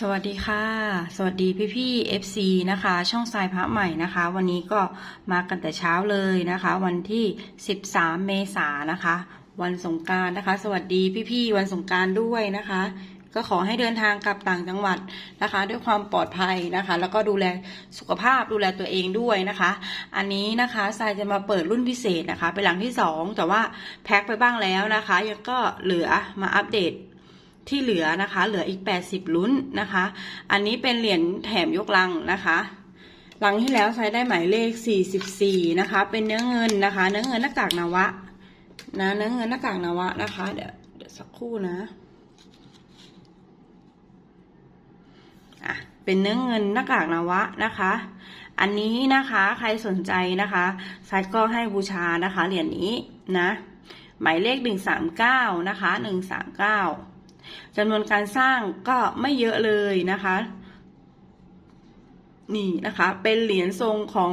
สวัสดีค่ะ สวัสดีพี่พี่ FC นะคะ ช่องทรายพระใหม่นะคะ วันนี้ก็มากันแต่เช้าเลยนะคะ วันที่ 13 เมษายนนะคะ วันสงการนะคะ สวัสดีพี่พี่วันสงการด้วยนะคะ ก็ขอให้เดินทางกลับต่างจังหวัดนะคะ ด้วยความปลอดภัยนะคะ แล้วก็ดูแลสุขภาพดูแลตัวเองด้วยนะคะ อันนี้นะคะทรายจะมาเปิดรุ่นพิเศษนะคะ เป็นหลังที่สองแต่ว่าแพ็คไปบ้างแล้วนะคะ ยังก็เหลือมาอัปเดต ที่เหลือนะคะ เหลืออีก 80 ลุ้นนะคะ อันนี้เป็นเหรียญแถมยกลังนะคะลังที่แล้วใช้ได้หมายเลข 44 นะคะ เป็นเนื้อเงินนะคะ เนื้อเงินหน้ากากนวะนะ เนื้อเงินหน้ากากนวะนะคะ เดี๋ยวเดี๋ยวสักครู่นะอะเป็นเนื้อเงินหน้ากากนวะนะคะ อันนี้นะคะใครสนใจนะคะไซต์ก็ให้บูชานะคะเหรียญนี้นะ หมายเลข 139 นะคะ 139 จำนวนการสร้างก็ไม่เยอะเลยนะคะ นี่นะคะ เป็นเหรียญทรงของ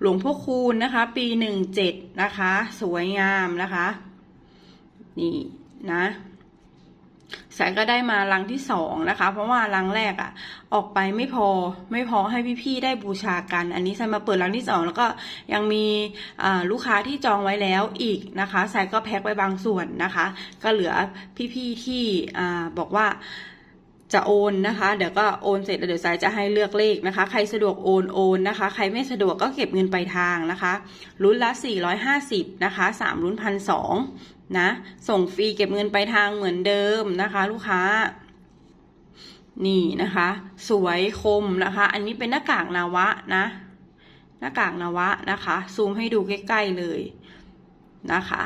หลวงพ่อคูณนะคะ ปีหนึ่งเจ็ดนะคะ สวยงามนะคะ นี่นะ สายก็ได้มาลังที่สองนะคะ เพราะว่าลังแรกอะ่ะ ออกไปไม่พอไม่พอให้พี่ๆได้บูชากัน อันนี้สายมาเปิดลังที่สองแล้วก็ยังมีลูกค้าที่จองไว้แล้วอีกนะคะสายก็แพ็คไปบางส่วนนะคะ ก็เหลือพี่ๆที่อบอกว่าจะโอนนะคะ เดี๋ยวก็โอนเสร็จแล้วเดี๋ยวสายจะให้เลือกเลขนะคะ ใครสะดวกโอนโอนนะคะ ใครไม่สะดวกก็เก็บเงินไปลายทางนะคะลุ้นละ 450 นะคะ3ลุ้นพันสอง นะ ส่งฟรีเก็บเงินไปทางเหมือนเดิมนะคะ ลูกค้า นี่นะคะ สวยคมนะคะ อันนี้เป็นหน้ากากนาวะนะ หน้ากากนาวะนะคะ ซูมให้ดูใกล้ๆเลยนะคะ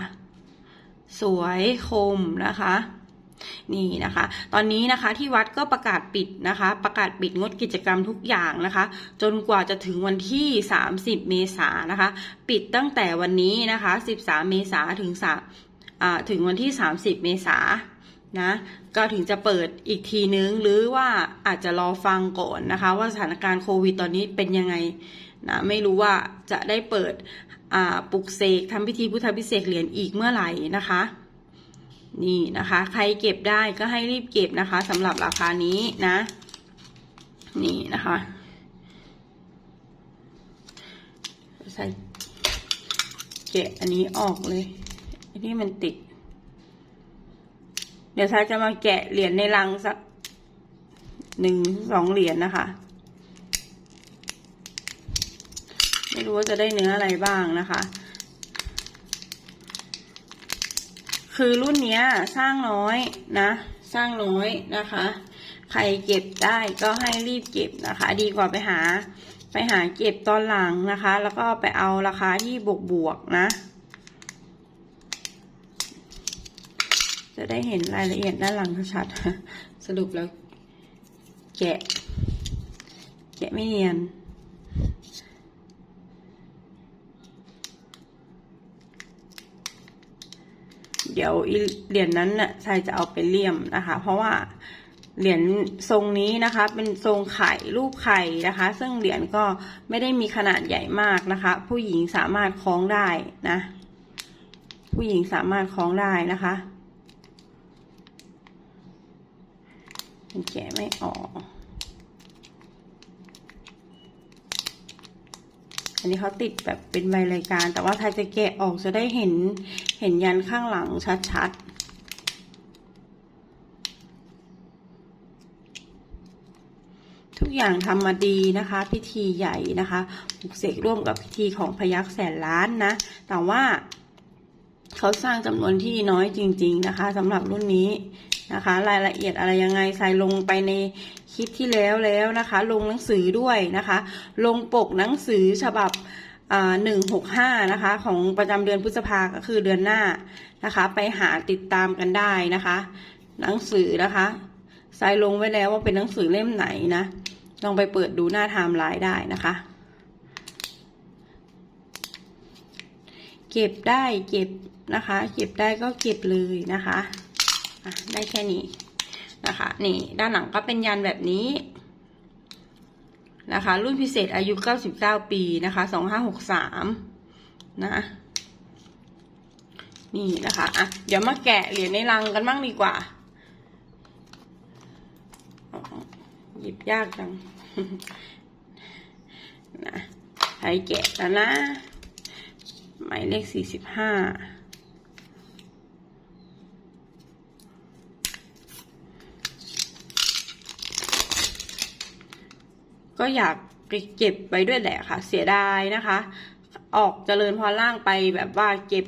สวยคมนะคะนี่นะคะ ตอนนี้นะคะที่วัดก็ประกาศปิดนะคะ ประกาศปิดงดกิจกรรมทุกอย่างนะคะ จนกว่าจะถึงวันที่ 30 เมษายนนะคะ ปิดตั้งแต่วันนี้นะคะ 13 เมษายนถึง3 ถึงวันที่ 30 เมษายนนะก็ถึงจะเปิดอีกทีนึง หรือว่าอาจจะรอฟังก่อนนะคะ ว่าสถานการณ์โควิดตอนนี้เป็นยังไงนะไม่รู้ว่าจะได้เปิดปลุกเสกทำพิธีพุทธพิเศษเหรียญอีกเมื่อไหร่นะคะ นี่นะคะ ใครเก็บได้ก็ให้รีบเก็บนะคะสำหรับราคานี้นะ นี่นะคะใส่แกะอันนี้ออกเลย อันนี้มันติด เดี๋ยวซายจะมาแกะเหรียญในลังสักหนึ่งสองเหรียญนะคะ ไม่รู้ว่าจะได้เนื้ออะไรบ้างนะคะ คือรุ่นนี้สร้างน้อยนะ สร้างน้อยนะคะ ใครเก็บได้ก็ให้รีบเก็บนะคะ ดีกว่าไปหาไปหาเก็บตอนหลังนะคะ แล้วก็ไปเอาราคาที่บวกบวกๆนะ จะได้เห็นรายละเอียดด้านหลังชัดๆสรุปแล้ว แกะ แกะไม่เนียน เดี๋ยวเหรียญนั้นน่ะชายจะเอาไปเลี่ยมนะคะ เพราะว่าเหรียญทรงนี้นะคะ เป็นทรงไข่รูปไข่นะคะ ซึ่งเหรียญก็ไม่ได้มีขนาดใหญ่มากนะคะ ผู้หญิงสามารถคล้องได้นะ ผู้หญิงสามารถคล้องได้นะคะ มันแกะไม่ออก อันนี้เขาติดแบบเป็นใบรายการ แต่ว่าถ้าจะแกะออกจะได้เห็นเห็นยันข้างหลังชัดๆทุกอย่างทำมาดีนะคะ พิธีใหญ่นะคะปลุกเสกร่วมกับพิธีของพยักแสนล้านนะ แต่ว่าเขาสร้างจำนวนที่น้อยจริง ๆ นะคะสำหรับรุ่นนี้ นะคะ รายละเอียดอะไรยังไงใส่ลงไปในคลิปที่แล้วแล้วนะคะ ลงหนังสือด้วยนะคะ ลงปกหนังสือฉบับหนึ่งหกห้านะคะ ของประจำเดือนพฤษภาก็คือเดือนหน้านะคะ ไปหาติดตามกันได้นะคะ หนังสือนะคะใส่ลงไว้แล้วว่าเป็นหนังสือเล่มไหนนะลองไปเปิดดูหน้าไทม์ไลน์ได้นะคะ เก็บได้เก็บนะคะ เก็บได้ก็เก็บเลยนะคะ ได้แค่นี้นะคะ นี่ด้านหลังก็เป็นยันแบบนี้นะคะ รุ่นพิเศษอายุ 99 ปีนะคะ2563 นะ นี่นะคะอะเดี๋ยวมาแกะเหรียญในรังกันบ้างดีกว่า หยิบยากจัง นะให้แกะแล้วนะ หมายเลขสี่สิบห้า ก็อยากเก็บไปด้วยแหละค่ะ เสียดายนะคะ ออกเจริญพรล่างไปแบบว่าเก็บ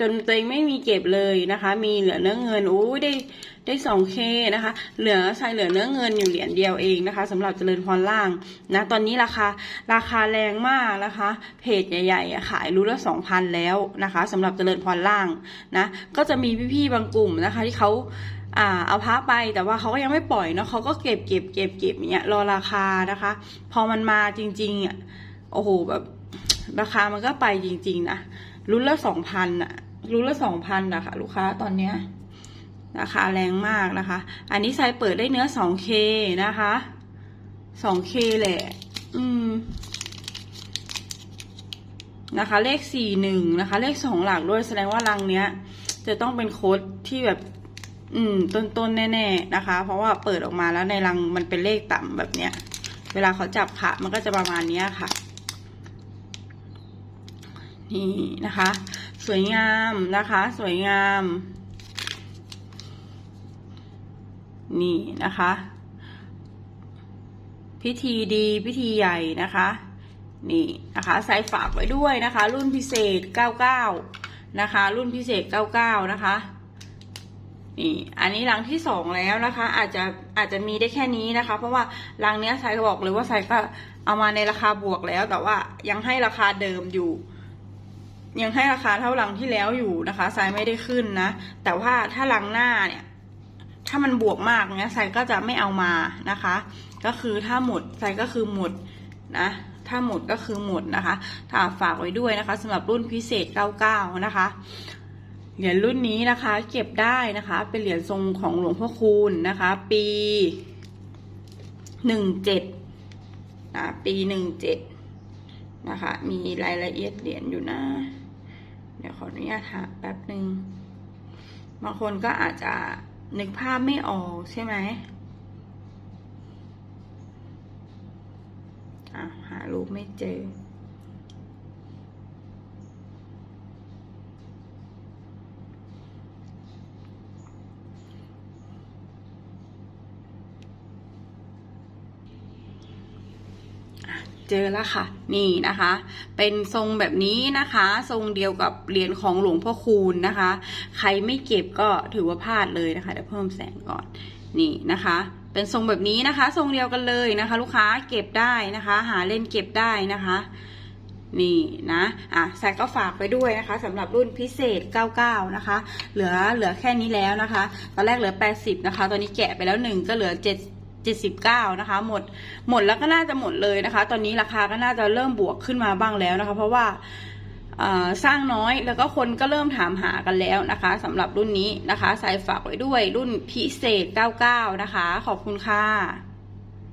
จนตัวเองไม่มีเก็บเลยนะคะ มีเหลือเนื้อเงินโอ้ยได้ได้สองเคนะคะ เหลือใส่เหลือเนื้อเงินอยู่เหรียญเดียวเองนะคะสำหรับเจริญพรล่างนะ ตอนนี้ราคาราคาแรงมากนะคะ เพจใหญ่ๆขายรู้ละสองพันแล้วนะคะสำหรับเจริญพรล่างนะ ก็จะมีพี่ๆบางกลุ่มนะคะ ที่เขา อ่าเอาพระไปแต่ว่าเขาก็ยังไม่ปล่อยเนาะเขาก็เก็บเก็บเก็บเก็บอย่างเงี้ยรอราคานะคะ พอมันมาจริงๆอะโอ้โหแบบราคามันก็ไปจริง ๆ นะรุ่นละสองพันอะรุ่นละสองพันอะค่ะลูกค้าตอนเนี้ยราคาแรงมากนะคะ อันนี้ไซเปิดได้เนื้อ 2K นะคะ 2K แหละ อืม นะคะ เลข 41 นะคะ เลข 2 หลักด้วยแสดงว่ารังเนี้ย จะต้องเป็นโค้ดที่แบบ อืม ต้นๆแน่ๆนะคะ เพราะว่าเปิดออกมาแล้วในรังมันเป็นเลขต่ำแบบเนี้ย เวลาเขาจับขามันก็จะประมาณนี้ค่ะ นี่นะคะ สวยงามนะคะ สวยงาม นี่นะคะ พิธีดีพิธีใหญ่นะคะนี่นะคะใส่ฝากไว้ด้วยนะคะ รุ่นพิเศษ 99 นะคะ รุ่นพิเศษ 99 นะคะ นี่อันนี้รังที่สองแล้วนะคะ อาจจะอาจจะมีได้แค่นี้นะคะ เพราะว่ารังเนี้ยไซก็บอกเลยว่าไซก็เอามาในราคาบวกแล้ว แต่ว่ายังให้ราคาเดิมอยู่ ยังให้ราคาเท่ารังที่แล้วอยู่นะคะไซไม่ได้ขึ้นนะแต่ว่าถ้ารังหน้าเนี่ย ถ้ามันบวกมากเนี้ยไซก็จะไม่เอามานะคะ ก็คือถ้าหมดไซก็คือหมดนะถ้าหมดก็คือหมดนะคะ ถ้าฝากไว้ด้วยนะคะสำหรับรุ่นพิเศษ 99 นะคะ เหรียญรุ่นนี้นะคะเก็บได้นะคะ เป็นเหรียญทรงของหลวงพ่อคูณนะคะ ปี17นะปี17นะคะ มีรายละเอียดเหรียญอยู่นะ เดี๋ยวขออนุญาตหาแป๊บหนึ่งบางคนก็อาจจะนึกภาพไม่ออกใช่ไหมอะหารูปไม่เจอ เจอแล้วค่ะ นี่นะคะ เป็นทรงแบบนี้นะคะ ทรงเดียวกับเหรียญของหลวงพ่อคูณนะคะ ใครไม่เก็บก็ถือว่าพลาดเลยนะคะเดี๋ยวเพิ่มแสงก่อนนี่นะคะ เป็นทรงแบบนี้นะคะ ทรงเดียวกันเลยนะคะ ลูกค้าเก็บได้นะคะ หาเล่นเก็บได้นะคะนี่นะอะแซกก็ฝากไปด้วยนะคะสำหรับรุ่นพิเศษ 99 นะคะ เหลือเหลือแค่นี้แล้วนะคะ ตอนแรกเหลือ 80 นะคะ ตอนนี้แกะไปแล้วหนึ่งก็เหลือ 7 79นะคะหมดหมดแล้วก็น่าจะหมดเลยนะคะ ตอนนี้ราคาก็น่าจะเริ่มบวกขึ้นมาบ้างแล้วนะคะ เพราะว่าสร้างน้อยแล้วก็คนก็เริ่มถามหากันแล้วนะคะสำหรับรุ่นนี้นะคะใส่ฝากไว้ด้วยรุ่นพิเศษ 99 นะคะ ขอบคุณค่ะ